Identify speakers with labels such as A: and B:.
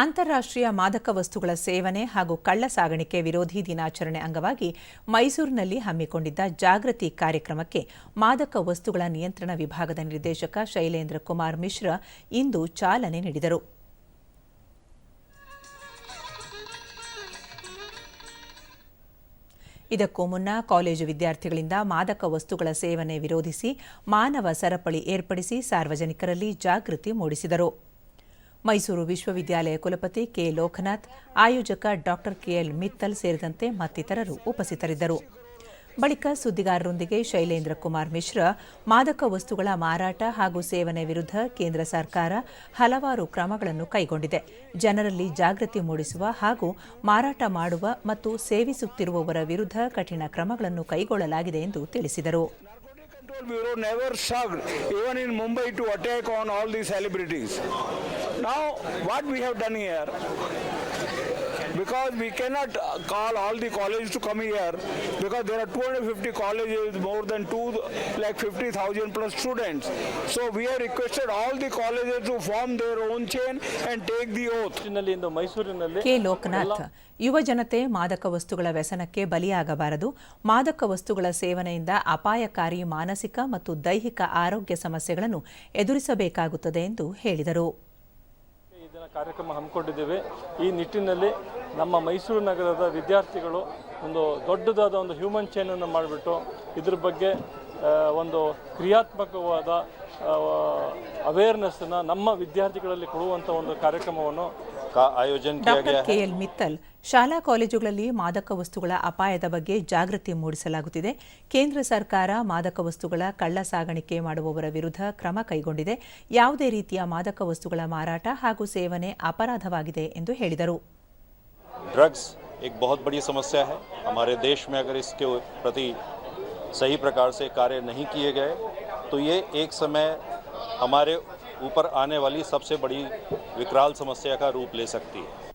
A: ಅಂತಾರಾಷ್ಟ್ರೀಯ ಮಾದಕ ವಸ್ತುಗಳ ಸೇವನೆ ಹಾಗೂ ಕಳ್ಳ ಸಾಗಾಣಿಕೆ ವಿರೋಧಿ ದಿನಾಚರಣೆ ಅಂಗವಾಗಿ ಮೈಸೂರಿನಲ್ಲಿ ಹಮ್ಮಿಕೊಂಡಿದ್ದ ಜಾಗೃತಿ ಕಾರ್ಯಕ್ರಮಕ್ಕೆ ಮಾದಕ ವಸ್ತುಗಳ ನಿಯಂತ್ರಣ ವಿಭಾಗದ ನಿರ್ದೇಶಕ ಶೈಲೇಂದ್ರ ಕುಮಾರ್ ಮಿಶ್ರಾ ಇಂದು ಚಾಲನೆ ನೀಡಿದರು. ಇದಕ್ಕೂ ಮುನ್ನ ಕಾಲೇಜು ವಿದ್ಯಾರ್ಥಿಗಳಿಂದ ಮಾದಕ ವಸ್ತುಗಳ ಸೇವನೆ ವಿರೋಧಿಸಿ ಮಾನವ ಸರಪಳಿ ಏರ್ಪಡಿಸಿ ಸಾರ್ವಜನಿಕರಲ್ಲಿ ಜಾಗೃತಿ ಮೂಡಿಸಿದರು. ಮೈಸೂರು ವಿಶ್ವವಿದ್ಯಾಲಯ ಕುಲಪತಿ ಕೆ. ಲೋಕನಾಥ್, ಆಯೋಜಕ ಡಾಕ್ಟರ್ ಕೆಎಲ್ ಮಿತ್ತಲ್ ಸೇರಿದಂತೆ ಮತ್ತಿತರರು ಉಪಸ್ಥಿತರಿದ್ದರು. ಬಳಿಕ ಸುದ್ದಿಗಾರರೊಂದಿಗೆ ಶೈಲೇಂದ್ರ ಕುಮಾರ್ ಮಿಶ್ರಾ, ಮಾದಕ ವಸ್ತುಗಳ ಮಾರಾಟ ಹಾಗೂ ಸೇವನೆ ವಿರುದ್ಧ ಕೇಂದ್ರ ಸರ್ಕಾರ ಹಲವಾರು ಕ್ರಮಗಳನ್ನು ಕೈಗೊಂಡಿದೆ. ಜನರಲ್ಲಿ ಜಾಗೃತಿ ಮೂಡಿಸುವ ಹಾಗೂ ಮಾರಾಟ ಮಾಡುವ ಮತ್ತು ಸೇವಿಸುತ್ತಿರುವವರ ವಿರುದ್ಧ ಕಠಿಣ ಕ್ರಮಗಳನ್ನು ಕೈಗೊಳ್ಳಲಾಗಿದೆ ಎಂದು ತಿಳಿಸಿದರು.
B: These celebrities. Now, what we have done here, because we cannot uh, call all the colleges to come here, because there are 250 colleges, more than 2 like 50,000 plus students. So we have requested all the colleges to form their own chain and take the oath.
C: ನಲ್ಲಿ ಇಂದು ಮೈಸೂರಿನಲ್ಲಿ
A: K Lokanath ಯುವ ಜನತೆ ಮಾದಕ ವಸ್ತುಗಳ ವ್ಯಸನಕ್ಕೆ ಬಲಿಯಾಗಬಾರದು ಮಾದಕ ವಸ್ತುಗಳ ಸೇವನೆಯಿಂದ ಅಪಾಯಕಾರಿ ಮಾನಸಿಕ ಮತ್ತು ದೈಹಿಕ ಆರೋಗ್ಯ ಸಮಸ್ಯೆಗಳನ್ನು ಎದುರಿಸಬೇಕಾಗುತ್ತದೆ ಎಂದು ಹೇಳಿದರು
C: ಕಾರ್ಯಕ್ರಮ ಹಮ್ಮಿಕೊಂಡಿದ್ದೀವಿ. ಈ ನಿಟ್ಟಿನಲ್ಲಿ ನಮ್ಮ ಮೈಸೂರು ನಗರದ ವಿದ್ಯಾರ್ಥಿಗಳು ಒಂದು ದೊಡ್ಡದಾದ ಒಂದು ಹ್ಯೂಮನ್ ಚೈನನ್ನು ಮಾಡಿಬಿಟ್ಟು ಇದ್ರ ಬಗ್ಗೆ ಒಂದು ಕ್ರಿಯಾತ್ಮಕವಾದ ಅವೇರ್ನೆಸ್ಸನ್ನು ನಮ್ಮ ವಿದ್ಯಾರ್ಥಿಗಳಲ್ಲಿ ಕೊಡುವಂಥ ಒಂದು ಕಾರ್ಯಕ್ರಮವನ್ನು
A: ಡಾಕ್ಟರ್
D: गया है
A: ಕೆಎಲ್ ಮಿತ್ತಲ್ ಶಾಲಾ ಕಾಲೇಜುಗಳಲ್ಲಿ ಮಾದಕ ವಸ್ತುಗಳ ಅಪಾಯದ ಬಗ್ಗೆ ಜಾಗೃತಿ ಮೂಡಿಸಲಾಗುತ್ತಿದೆ ಕೇಂದ್ರ ಸರ್ಕಾರ ಮಾದಕ ವಸ್ತುಗಳ ಕಳ್ಳ ಸಾಗಾಣಿಕೆ ಮಾಡುವವರ ವಿರುದ್ಧ ಕ್ರಮ ಕೈಗೊಂಡಿದೆ ಯಾವುದೇ ರೀತಿಯ ಮಾದಕ ವಸ್ತುಗಳ ಮಾರಾಟ ಹಾಗೂ ಸೇವನೆ ಅಪರಾಧವಾಗಿದೆ ಎಂದು ಹೇಳಿದರು
D: ड्रग्स एक बहुत बड़ी समस्या है हमारे देश में अगर इसके प्रति सही प्रकार से कार्य नहीं किए गए तो ये एक समय हमारे ऊपर आने वाली सबसे बड़ी विकराल समस्या का रूप ले सकती है।